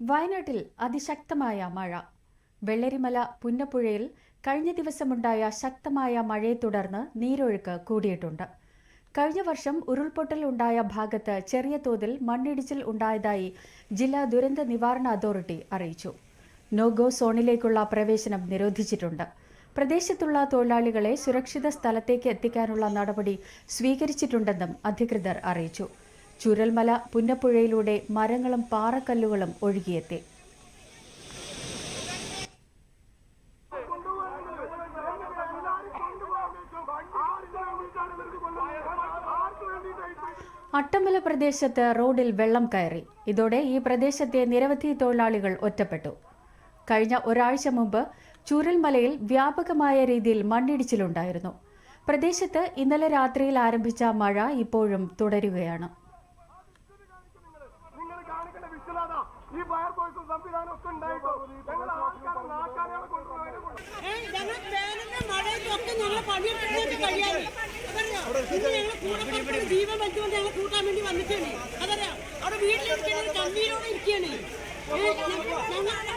വയനാട്ടിൽ അതിശക്തമായ മഴ. വെള്ളരിമല പുന്നപ്പുഴയിൽ കഴിഞ്ഞ ദിവസമുണ്ടായ ശക്തമായ മഴയെ തുടർന്ന് നീരൊഴുക്ക് കൂടിയിട്ടുണ്ട്. കഴിഞ്ഞ വർഷം ഉരുൾപൊട്ടൽ ഉണ്ടായ ഭാഗത്ത് ചെറിയ തോതിൽ മണ്ണിടിച്ചിൽ ഉണ്ടായതായി ജില്ലാ ദുരന്ത നിവാരണ അതോറിറ്റി അറിയിച്ചു. നോ ഗോ സോണിലേക്കുള്ള പ്രവേശനം നിരോധിച്ചിട്ടുണ്ട്. പ്രദേശത്തുള്ള തൊഴിലാളികളെ സുരക്ഷിത സ്ഥലത്തേക്ക് എത്തിക്കാനുള്ള നടപടി സ്വീകരിച്ചിട്ടുണ്ടെന്നും അധികൃതർ അറിയിച്ചു. ചുരൽമല പുന്നപ്പുഴയിലൂടെ മരങ്ങളും പാറക്കല്ലുകളും ഒഴുകിയെത്തി. അട്ടമല പ്രദേശത്ത് റോഡിൽ വെള്ളം കയറി. ഇതോടെ ഈ പ്രദേശത്തെ നിരവധി തൊഴിലാളികൾ ഒറ്റപ്പെട്ടു. കഴിഞ്ഞ ഒരാഴ്ച മുമ്പ് ചുരൽമലയിൽ വ്യാപകമായ രീതിയിൽ മണ്ണിടിച്ചിലുണ്ടായിരുന്നു. പ്രദേശത്ത് ഇന്നലെ രാത്രിയിൽ ആരംഭിച്ച മഴ ഇപ്പോഴും തുടരുകയാണ്. ഈ ഫയർഫോഴ്സും സംവിധാനം ഒക്കെ ഉണ്ടായിട്ടോ? ഞങ്ങൾ ആൾക്കാരെ ജീവൻ വെച്ചുകൊണ്ട് ഞങ്ങൾ കൂട്ടാൻ വേണ്ടി വന്നിട്ടാണ് അതറിയാം? അവിടെ വീട്ടിലിരിക്കുന്നത് കണ്ണീരോടെ ഇരിക്കുകയാണ് ഞങ്ങൾ